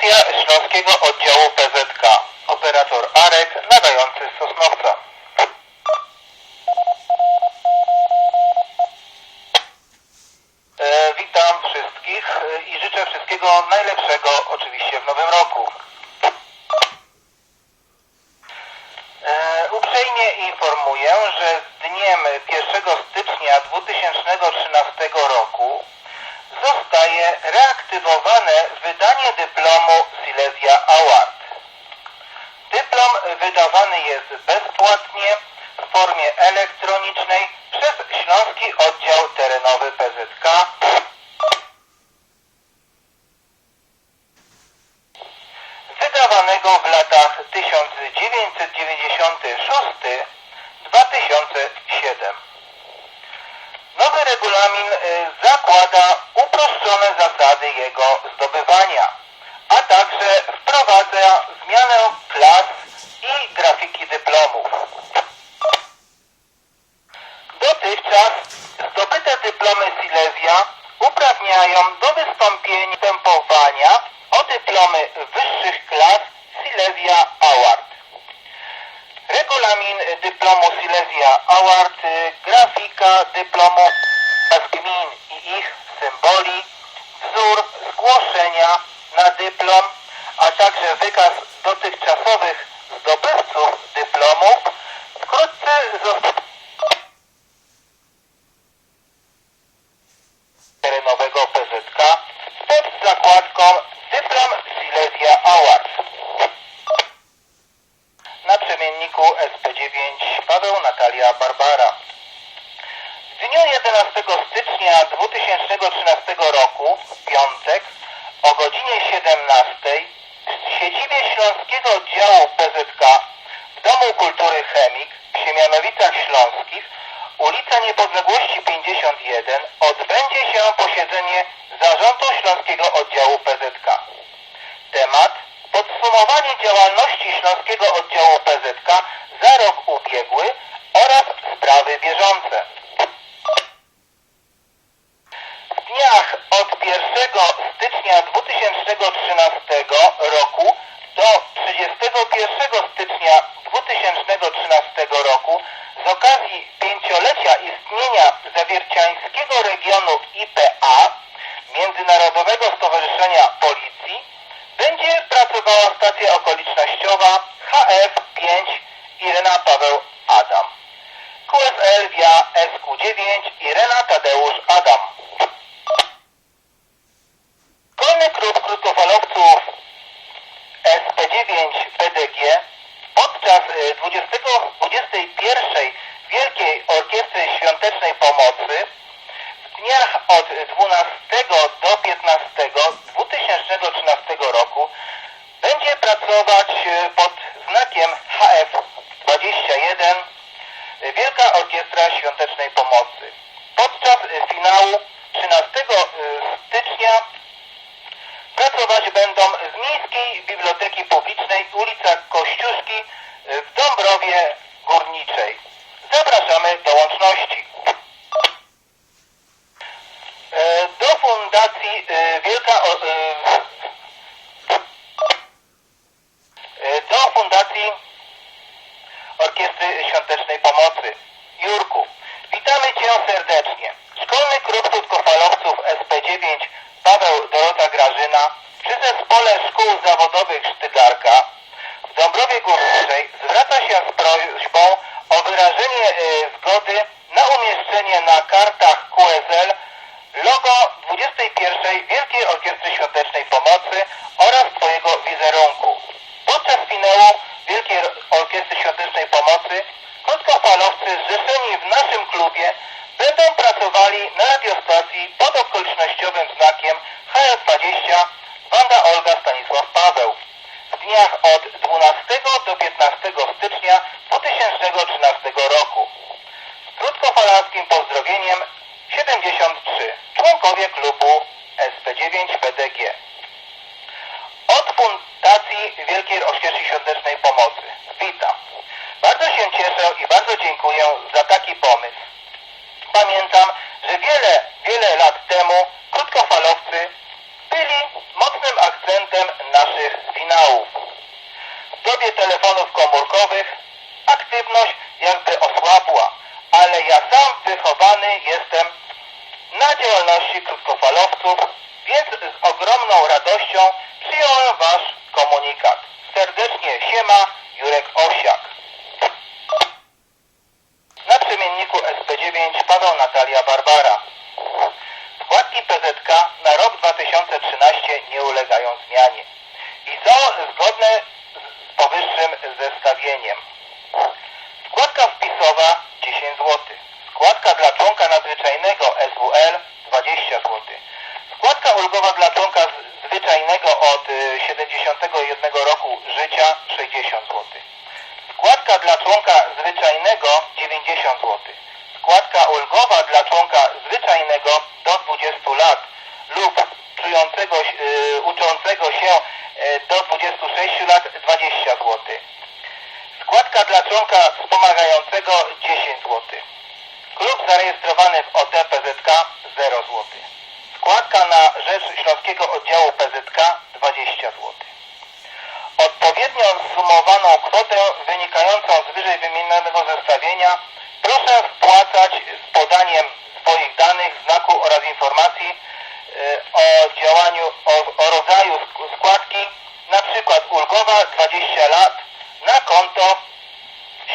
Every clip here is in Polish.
Stacja Śląskiego Oddziału PZK. Operator Arek, nadający z Sosnowca. E, witam wszystkich e, i życzę wszystkiego najlepszego oczywiście w nowym roku. E, uprzejmie informuję, że z dniem 1 stycznia 2013 roku zostaje reaktywowane wydanie dyplomu Silesia Award. Dyplom wydawany jest bezpłatnie w formie elektronicznej przez Śląski Oddział Terenowy PZK wydawanego w latach 1996-2007. Nowy regulamin y, zakłada uproszczone zasady jego zdobywania, a także wprowadza zmianę klas i grafiki dyplomów. Dotychczas zdobyte dyplomy Silesia uprawniają do wystąpienia występowania o dyplomy wyższich klas Silesia Award. Regulamin dyplomu Silesia Award, y, grafika dyplomu z gmin i ich symboli, wzór zgłoszenia na dyplom, a także wykaz dotychczasowych zdobywców dyplomów wkrótce zostanie terenowego PZK pod zakładką Dyplom Silesia Award. Na przemienniku SP9 Paweł Natalia Barbara. W dniu 11 stycznia 2013 roku, w piątek, o godzinie 17 w siedzibie Śląskiego Oddziału PZK w Domu Kultury Chemik w Siemianowicach Śląskich, ulica Niepodległości 51, odbędzie się posiedzenie Zarządu Śląskiego Oddziału PZK. Temat podsumowanie działalności Śląskiego Oddziału PZK za rok ubiegły oraz sprawy bieżące. W dniach od 1 stycznia 2013 roku do 31 stycznia 2013 roku z okazji pięciolecia istnienia zawierciańskiego regionu IPA Międzynarodowego Stowarzyszenia Policji będzie pracowała stacja okolicznościowa HF5 Irena Paweł Adam. QSL via SQ9 Irena Tadeusz Adam. Szkolny klub krótkofalowców SP9 PDG podczas y, 20, 21 Wielkiej Orkiestry Świątecznej Pomocy w dniach od 12 do 15 2013 roku będzie pracować y, pod znakiem HF21 y, Wielka Orkiestra Świątecznej Pomocy. Podczas y, finału 13 y, stycznia pracować będą z Miejskiej Biblioteki Publicznej ulica Kościuszki y, w Dąbrowie Górniczej. Zapraszamy do łączności. E, Do Fundacji y, Wielka y, y, do Fundacji Orkiestry Świątecznej Pomocy. Jurku, witamy Cię serdecznie. Szkolny klub krótkofalowców SP9 Paweł Dorota Grażyna przy Zespole Szkół Zawodowych Sztygarka w Dąbrowie Górniczej zwraca się z prośbą o wyrażenie y, zgody na umieszczenie na kartach QSL logo 21 Wielkiej Orkiestry Świątecznej Pomocy oraz Twojego wizerunku. Podczas finału Wielkiej Orkiestry Świątecznej Pomocy krótkofalowcy zrzeszeni w naszym klubie będą pracowali na radiostacji pod okolicznościowym znakiem HR20 Wanda Olga Stanisław Paweł w dniach od 12 do 15 stycznia 2013 roku. Z krótkofalarskim pozdrowieniem 73 członkowie klubu SP9 PDG. Od Fundacji Wielkiej Orkiestry Świątecznej Pomocy. Witam. Bardzo się cieszę i bardzo dziękuję za taki pomysł. Pamiętam, że wiele, wiele lat temu krótkofalowcy mocnym akcentem naszej Waszych finałów. W dobie telefonów komórkowych aktywność jakby osłabła, ale ja sam wychowany jestem na działalności krótkofalowców, więc z ogromną radością przyjąłem Wasz komunikat. Serdecznie siema, Jurek Osiak. Na przemienniku SP9 Paweł Natalia Barbara. Składki PZK 2013 nie ulegają zmianie i są zgodne z powyższym zestawieniem. Składka wpisowa 10 zł. Składka dla członka nadzwyczajnego SWL 20 zł. Składka ulgowa dla członka zwyczajnego od y, 71 roku życia 60 zł. Składka dla członka zwyczajnego 90 zł. Składka ulgowa dla członka zwyczajnego do 20 lat lub czującego, się- uczącego się y, do 26 lat 20 zł. Składka dla członka wspomagającego 10 zł. Klub zarejestrowany w OT PZK 0 zł. Składka na rzecz Śląskiego Oddziału PZK 20 zł. Odpowiednio zsumowaną kwotę wynikającą z wyżej wymienionego zestawienia proszę wpłacać z podaniem swoich danych, znaku oraz informacji o działaniu, o, o rodzaju sk- składki, na przykład ulgowa 20 lat na konto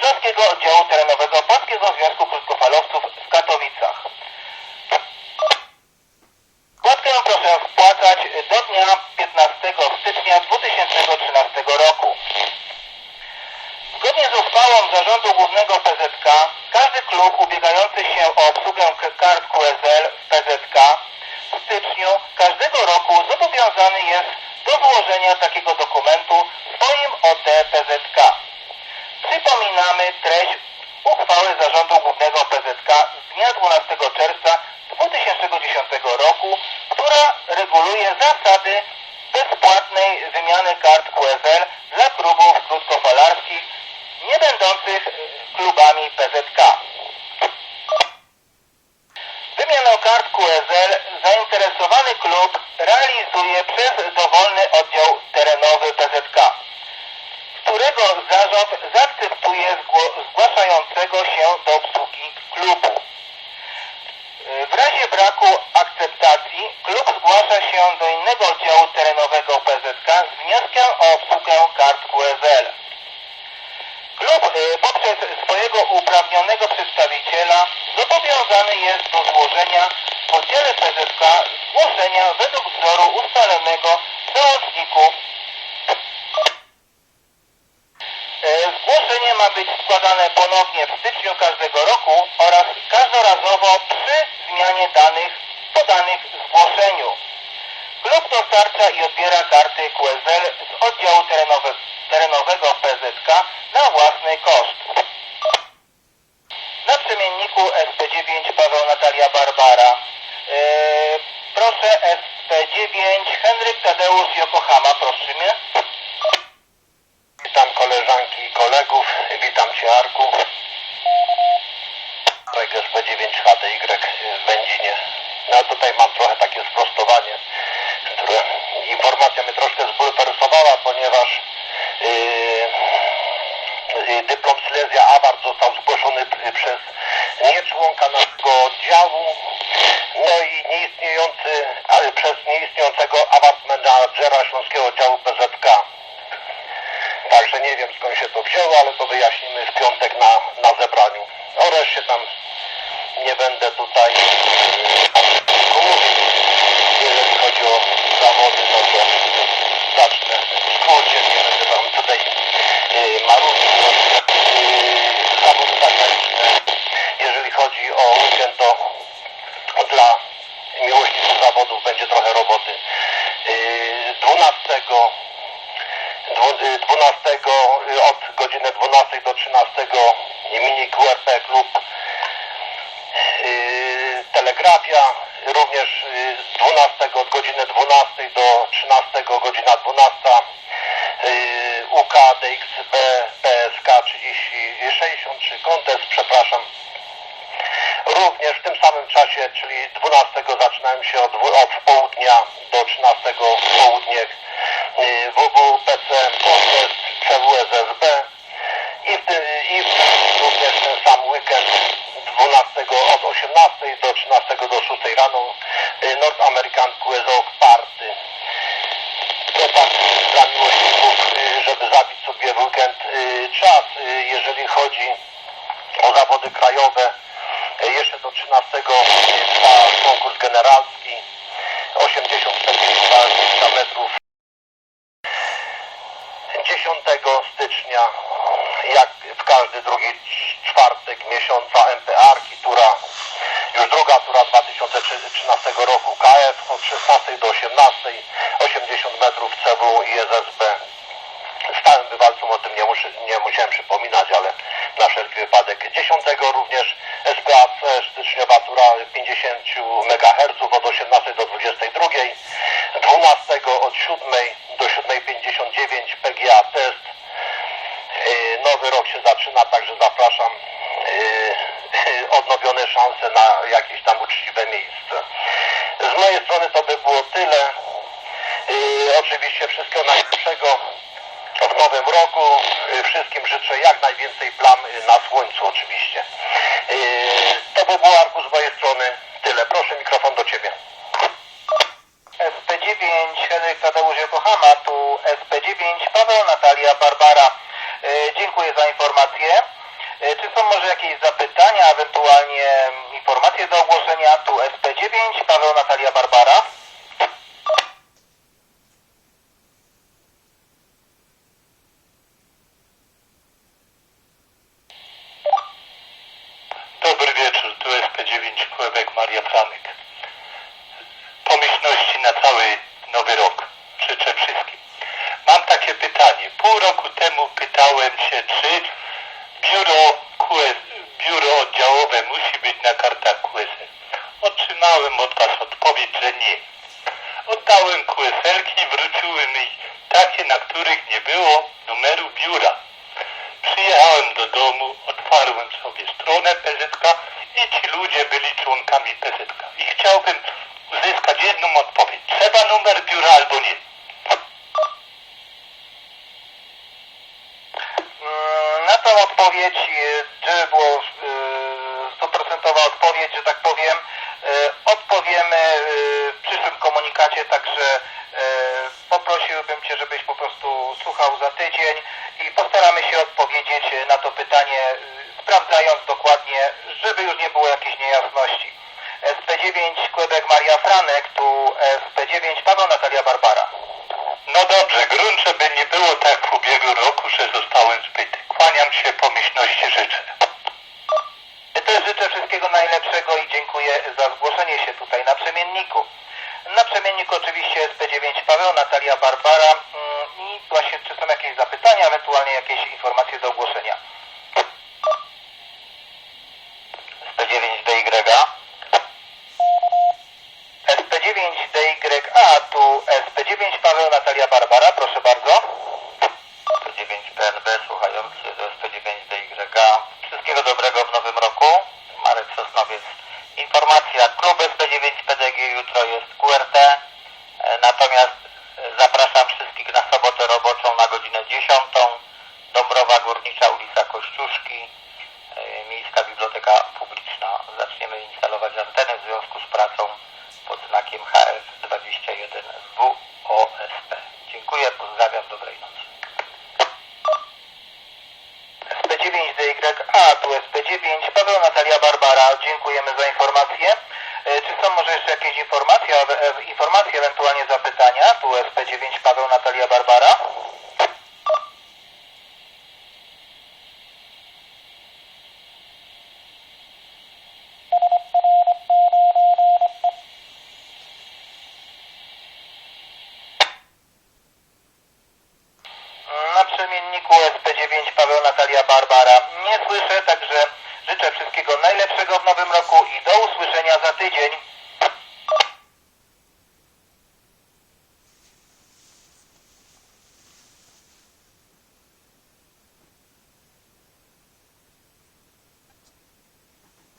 Śląskiego Oddziału Terenowego Polskiego Związku Krótkofalowców w Katowicach. Składkę proszę wpłacać do dnia 15 stycznia 2013 roku. Zgodnie z uchwałą Zarządu Głównego PZK, każdy klub ubiegający się o obsługę kart QSL PZK styczniu każdego roku zobowiązany jest do złożenia takiego dokumentu swoim OT PZK. Przypominamy treść uchwały Zarządu Głównego PZK z dnia 12 czerwca 2010 roku, która reguluje zasady bezpłatnej wymiany kart QSL dla klubów krótkofalarskich nie będących klubami PZK. Kart QSL zainteresowany klub realizuje przez dowolny oddział terenowy PZK którego zarząd zaakceptuje zgłaszającego się do obsługi klubu. W razie braku akceptacji klub zgłasza się do innego oddziału terenowego PZK z wnioskiem o obsługę kart QSL. Klub y, poprzez swojego uprawnionego przedstawiciela zobowiązany jest do złożenia w oddziale PZK zgłoszenia według wzoru ustalonego w załączniku E, Zgłoszenie ma być składane ponownie w styczniu każdego roku oraz każdorazowo przy zmianie danych podanych w zgłoszeniu. Klub dostarcza i odbiera karty QSL z oddziału terenowe, terenowego PZK na własny koszt. Na przemienniku SP9 Paweł Natalia Barbara. E, proszę SP9 Henryk Tadeusz Yokohama, prosimy. Witam koleżanki i kolegów, witam Cię Arku. Arek SB9HDY w Będzinie. No tutaj mam trochę takie sprostowanie, które informacja mnie troszkę zbulwersowała, ponieważ yy, yy, dyplom Silesia Award został zgłoszony p- przez nieczłonka naszego oddziału, no i nieistniejący, ale przez nieistniejącego award menadżera Śląskiego Oddziału PZK. Także nie wiem skąd się to wzięło, ale to wyjaśnimy w piątek na, na zebraniu. O reszcie tam nie będę tutaj mówić. Jeżeli chodzi o zawody, no to zacznę w skrócie, nie będę wam tutaj od godziny 12 do 13 mini QRP klub. Y, Telegrafia również y, 12 od godziny 12 do 13 godzina 12 y, UK DXB PSK 3063 Contest przepraszam. Również w tym samym czasie, czyli 12 zaczynałem się od, od południa do 13 w południe y, WWPC, Kontest, CWSSB i, i również ten sam weekend 12 od 18 do 13 do 6 rano y, North American QSO Party. To tak dla miłośników, y, żeby zabić sobie weekend y, czas, jeżeli chodzi o zawody krajowe. Jeszcze do 13 trwa konkurs generalski 84 metrów 10 stycznia, jak w każdy drugi czwartek miesiąca MPR, tura, już druga tura 2013 roku KF od 16 do 18, 80 metrów CW i SSB. Stałym bywalcom o tym nie, muszę, nie musiałem przypominać, ale na wszelki wypadek. 10 również SPAC, styczniowa tura 50 MHz od 18 do 22, 12 od 7 do 7.59 PGA test. Yy, Nowy rok się zaczyna, także zapraszam. Yy, Odnowione szanse na jakieś tam uczciwe miejsce. Z mojej strony to by było tyle. Yy, Oczywiście wszystkiego najlepszego w nowym roku. Wszystkim życzę jak najwięcej plam na słońcu oczywiście. To by było Arku z mojej strony tyle. Proszę mikrofon do Ciebie. SP9 Henryk Tadeusz Yokohama, tu SP9 Paweł Natalia Barbara. E, dziękuję za informację. E, czy są może jakieś zapytania, ewentualnie mm, informacje do ogłoszenia? Tu SP9 Paweł Natalia Barbara. Dobry wieczór, tu SP9 Kłebek Maria Franek. Pomyślności na cały nowy rok. Życzę wszystkim. Mam takie pytanie. Pół roku temu pytałem się, czy biuro, QS, biuro oddziałowe musi być na kartach QSL. Otrzymałem od Was odpowiedź, że nie. Oddałem QSL-ki, wróciły mi takie, na których nie było numeru biura. Przyjechałem do domu, otwarłem sobie stronę PZK i ci ludzie byli członkami PZK. I chciałbym uzyskać jedną odpowiedź. Trzeba numer biura albo nie. Odpowiedź, e, żeby było e, stuprocentowa odpowiedź, że tak powiem, e, odpowiemy w przyszłym komunikacie, także poprosiłbym Cię, żebyś po prostu słuchał za tydzień i postaramy się odpowiedzieć na to pytanie, sprawdzając dokładnie, żeby już nie było jakichś niejasności. SP9 Kłebek Maria Franek, tu SP9 Paweł Natalia Barbara. No dobrze, grunt, żeby nie było tak w ubiegłym roku, że zostałem zbyty. Kłaniam się, życzę. Też życzę wszystkiego najlepszego i dziękuję za zgłoszenie się tutaj na przemienniku. Na przemienniku oczywiście SP9 Paweł, Natalia Barbara mm, i właśnie czy są jakieś zapytania, ewentualnie jakieś informacje do ogłoszenia. SP9DY. SP9DYA, tu SP9 Paweł, Natalia Barbara, proszę bardzo. 109 PNB słuchający do 109 DYG. Wszystkiego dobrego w nowym roku. Marek Sosnowiec. Informacja. Klub SP9 PDG jutro jest QRT. E, Natomiast e, zapraszam wszystkich na sobotę roboczą na godzinę 10. Dąbrowa Górnicza, ulica Kościuszki. e, Miejska Biblioteka Publiczna. Zaczniemy instalować anteny w związku z pracą pod znakiem HF21 WOSP. Dziękuję, pozdrawiam, dobrej nocy. SP9DYA, tu SP9 Paweł, Natalia Barbara, dziękujemy za informację. E, Czy są może jeszcze jakieś informacje, e, informacje ewentualnie zapytania? Tu SP9 Paweł, Natalia Barbara. Na przemienniku SP9 Paweł Natalia Barbara nie słyszę, także życzę wszystkiego najlepszego w nowym roku i do usłyszenia za tydzień.